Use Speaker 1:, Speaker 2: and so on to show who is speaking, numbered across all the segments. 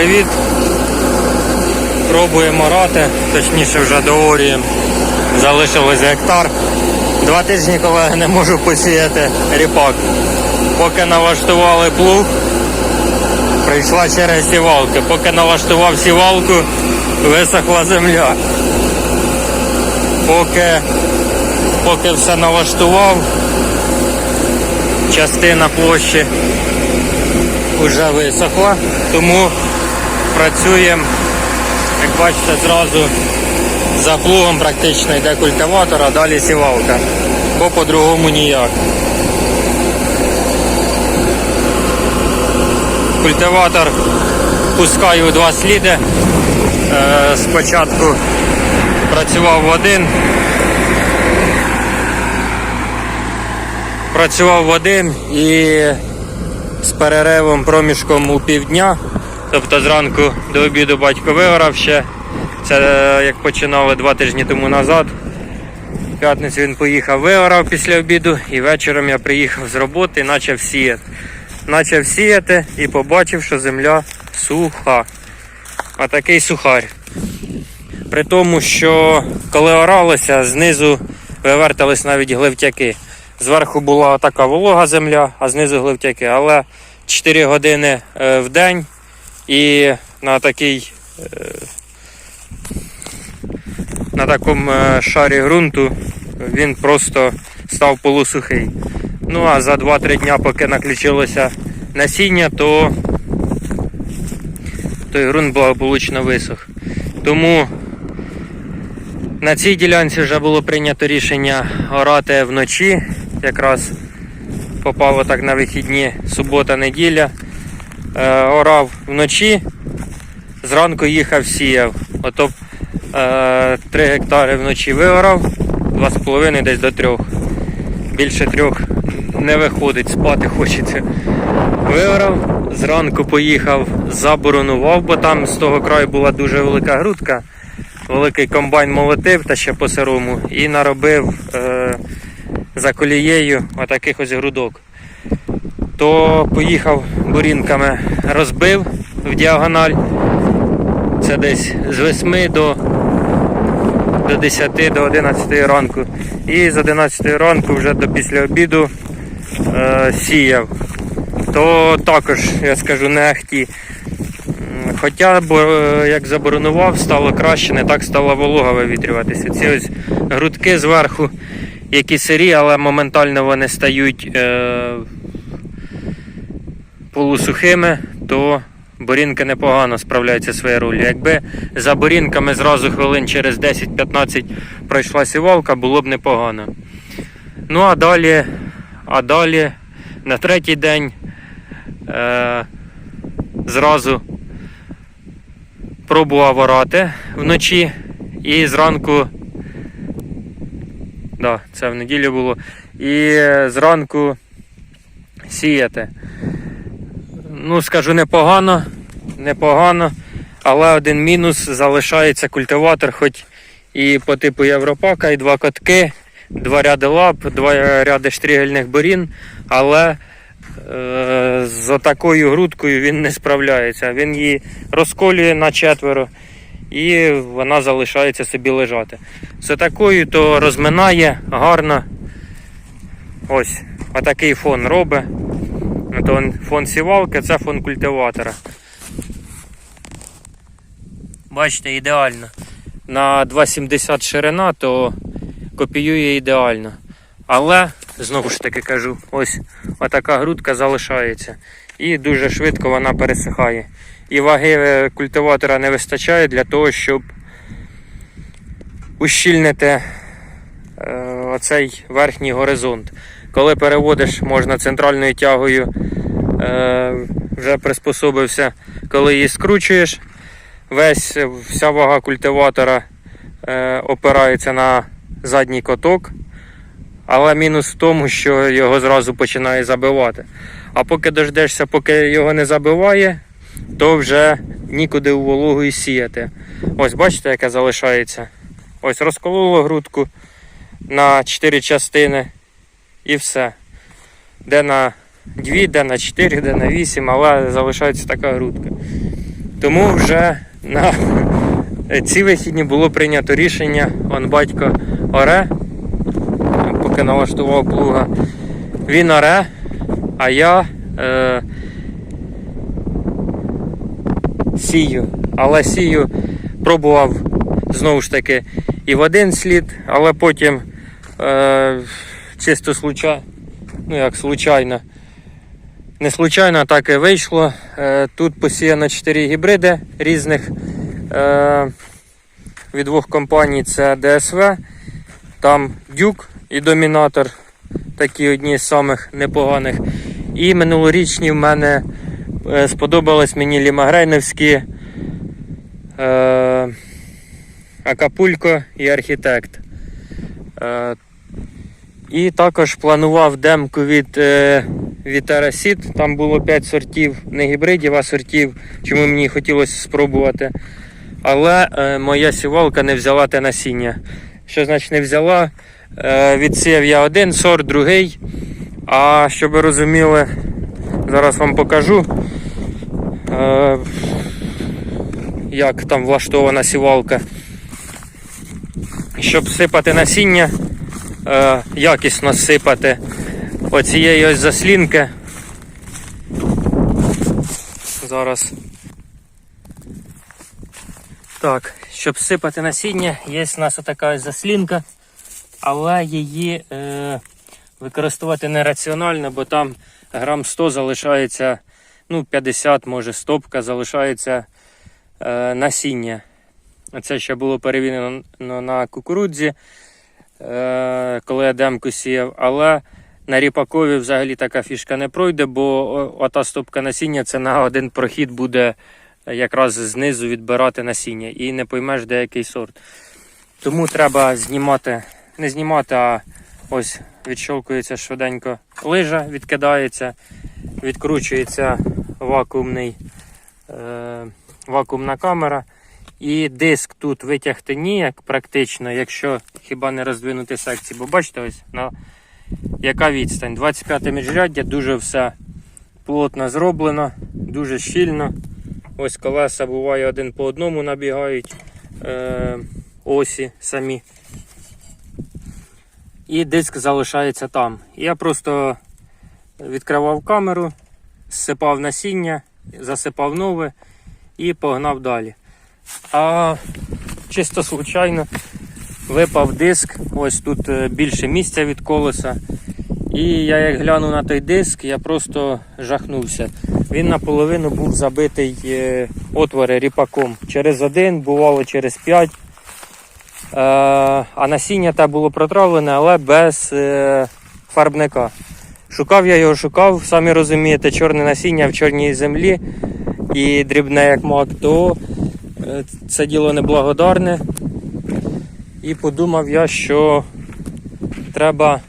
Speaker 1: Привіт. Пробуємо рати, точніше вже доорюємо. Залишилось гектар. Два тижні, колеги, не можу посіяти ріпак. Поки налаштували плуг, прийшла черга сівалки. Поки налаштував сівалку, висохла земля. Поки, поки все налаштував, частина площі вже висохла, тому працюємо, як бачите, зразу за плугом практично йде культиватор, а далі сівалка, бо по-другому ніяк. Культиватор пускаю два сліди. Е, спочатку працював в один. Працював в один і з переривом проміжком у півдня. Тобто зранку до обіду батько вигорав ще. Це е, як починали два тижні тому назад. В п'ятницю він поїхав, вигорав після обіду і вечором я приїхав з роботи і почав сіяти. Почав сіяти і побачив, що земля суха. А такий сухарь. При тому, що коли оралося, знизу вивертались навіть гливтяки. Зверху була така волога земля, а знизу гливтяки. Але 4 години е, в день і на такий е, на такому е, шарі ґрунту він просто став полусухий. Ну а за 2-3 дня, поки наключилося насіння, то той ґрунт благополучно висох. Тому на цій ділянці вже було прийнято рішення орати вночі. Якраз попало так на вихідні субота-неділя. Е, орав вночі, зранку їхав сіяв. Ото е, 3 гектари вночі виорав, 2,5 десь до 3. Більше трьох не виходить, спати хочеться. Виорав, зранку поїхав, заборонував, бо там з того краю була дуже велика грудка. Великий комбайн молотив та ще по сирому і наробив е, за колією отаких ось грудок. То поїхав бурінками, розбив в діагональ. Це десь з 8 до, до 10 до 11 ранку. І з 11 ранку вже до після обіду е, сіяв. То також, я скажу, не ахті. Хоча, е, як заборонував, стало краще, не так стала волога вивітрюватися. Ці ось грудки зверху, які сирі, але моментально вони стають е, полусухими, то борінки непогано справляються своєю ролью. Якби за борінками зразу хвилин через 10-15 пройшла сівалка, було б непогано. Ну а далі, а далі на третій день е, зразу пробував орати вночі і зранку. Да, це в неділю було. І е, зранку сіяти. Ну, скажу, непогано, непогано, але один мінус залишається культиватор, хоч і по типу Європака, і два котки, два ряди лап, два ряди штригельних борін, але е, з такою грудкою він не справляється. Він її розколює на четверо і вона залишається собі лежати. З такою то розминає гарно. Ось, отакий фон робить. То фон сівалки, це фон культиватора. Бачите, ідеально. На 2,70 ширина, то копіює ідеально. Але, знову ж таки кажу, ось отака грудка залишається. І дуже швидко вона пересихає. І ваги е, культиватора не вистачає для того, щоб ущільнити е, оцей верхній горизонт. Коли переводиш, можна центральною тягою, е, вже приспособився, коли її скручуєш, весь, вся вага культиватора е, опирається на задній коток. Але мінус в тому, що його зразу починає забивати. А поки дождешся, поки його не забиває, то вже нікуди у вологу і сіяти. Ось бачите, яке залишається. Ось розкололо грудку на 4 частини і все. Де на 2, де на 4, де на 8, але залишається така грудка. Тому вже на ці вихідні було прийнято рішення. Он батько оре, поки налаштував плуга. Він оре, а я е, сію. Але сію пробував знову ж таки і в один слід, але потім е, чисто случайно, ну як случайно. Не случайно так і вийшло. Е, Тут посіяно 4 гібриди різних е, від двох компаній це DSV, там Дюк і Домінатор, такі одні з самих непоганих. І минулорічні в мене е, сподобались мені лімагрейновські Акапулько і Архітект. І також планував демку від е, Terrasit. Там було 5 сортів, не гібридів, а сортів, чому мені хотілося спробувати. Але е, моя сівалка не взяла те насіння. Що значить не взяла? Е, відсіяв я один сорт, другий. А щоб ви розуміли, зараз вам покажу, е, як там влаштована сівалка. Щоб сипати насіння, е, якісно сипати оцієї ось заслінки. Зараз. Так, щоб сипати насіння, є в нас така ось заслінка, але її е, використовувати нераціонально, бо там грам 100 залишається, ну 50, може стопка залишається е, насіння. Це ще було перевірено на кукурудзі, коли я демку сіяв, але на ріпакові взагалі така фішка не пройде, бо ота стопка насіння це на один прохід буде якраз знизу відбирати насіння і не поймеш деякий сорт. Тому треба знімати, не знімати, а ось відщолкується швиденько лижа, відкидається, відкручується вакуумний, е, вакуумна камера. І диск тут витягти ніяк практично, якщо хіба не роздвинути секції. Бо бачите, ось на яка відстань? 25 міжряддя, дуже все плотно зроблено, дуже щільно. Ось колеса буває один по одному набігають е, осі самі. І диск залишається там. Я просто відкривав камеру, зсипав насіння, засипав нове і погнав далі. А чисто случайно випав диск. Ось тут е, більше місця від колеса. І я як глянув на той диск, я просто жахнувся. Він наполовину був забитий е, отвори ріпаком. Через один, бувало через п'ять. Е, а насіння те було протравлене, але без фарбника. Шукав я його, шукав, самі розумієте, чорне насіння в чорній землі і дрібне як мак, то це діло неблагодарне. І подумав я, що треба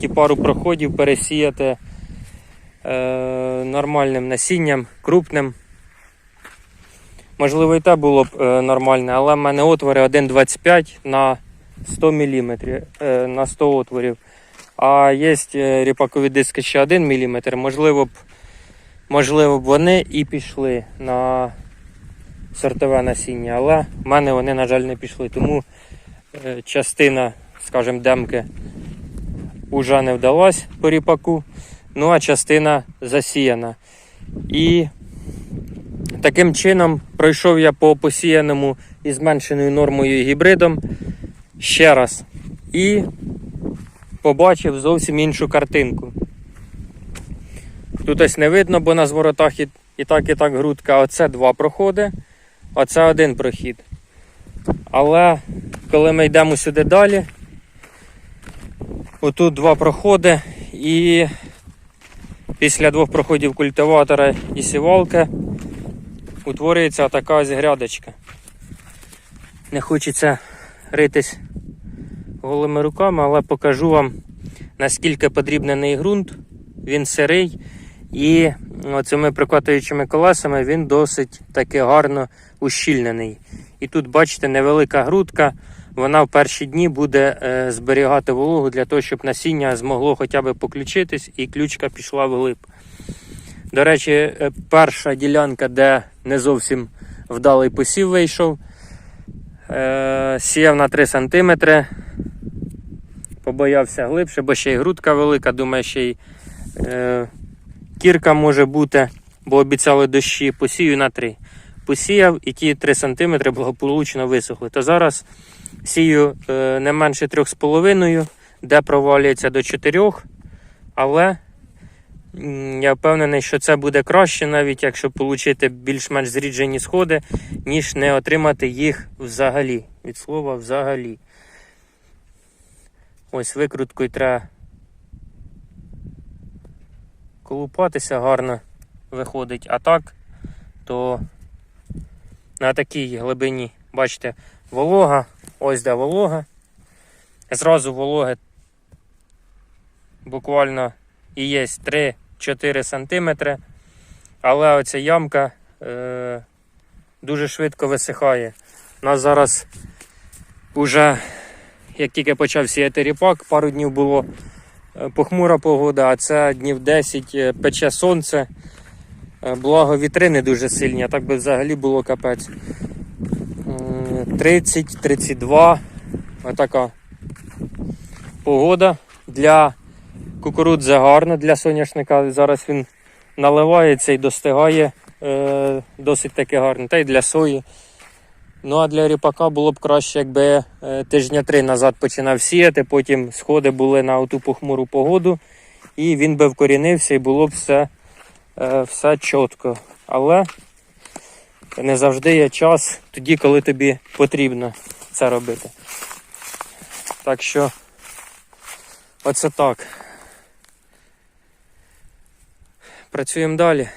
Speaker 1: ті пару проходів пересіяти е, нормальним насінням, крупним. Можливо, і те було б е, нормальне, але в мене отвори 1,25 на 100 мм, е, на 100 отворів. А є е, ріпакові диски ще 1 мм. Можливо б, можливо б вони і пішли на сортове насіння, але в мене вони, на жаль, не пішли. Тому е, частина, скажімо, демки уже не вдалась по ріпаку, ну а частина засіяна. І таким чином пройшов я по посіяному і зменшеною нормою гібридом ще раз. І побачив зовсім іншу картинку. Тут ось не видно, бо на зворотах і, і так, і так грудка. Оце два проходи, оце один прохід. Але коли ми йдемо сюди далі, отут два проходи, і після двох проходів культиватора і сівалки утворюється така ось грядочка. Не хочеться ритись голими руками, але покажу вам наскільки подрібнений ґрунт. Він сирий і цими прикотуючими колесами він досить таки гарно ущільнений. І тут, бачите, невелика грудка. Вона в перші дні буде е, зберігати вологу для того, щоб насіння змогло хоча б поключитись і ключка пішла вглиб. До речі, е, перша ділянка, де не зовсім вдалий посів вийшов. Е, сіяв на 3 см. Побоявся глибше, бо ще й грудка велика, думаю, ще й е, кірка може бути, бо обіцяли дощі. Посію на 3. Посіяв і ті 3 см благополучно висохли. То зараз сію е, не менше 3,5, де провалюється до 4, але я впевнений, що це буде краще, навіть якщо отримати більш-менш зріджені сходи, ніж не отримати їх взагалі. Від слова взагалі. Ось викруткою треба колупатися гарно виходить. А так, то на такій глибині, бачите, волога, ось де волога. Зразу вологи буквально і є 3-4 см. Але оця ямка е, дуже швидко висихає. У нас зараз уже, як тільки почав сіяти ріпак, пару днів було похмура погода, а це днів 10 е, пече сонце. Е, Благо вітри не дуже сильні, а так би взагалі було капець. 30-32. Отака погода для кукурудзи гарна, для соняшника. Зараз він наливається і достигає е, досить таки гарно. Та й для сої. Ну а для ріпака було б краще, якби е, тижня три назад починав сіяти, потім сходи були на оту похмуру погоду, і він би вкорінився і було б все, е, все чітко. Але не завжди є час тоді, коли тобі потрібно це робити. Так що, оце так. Працюємо далі.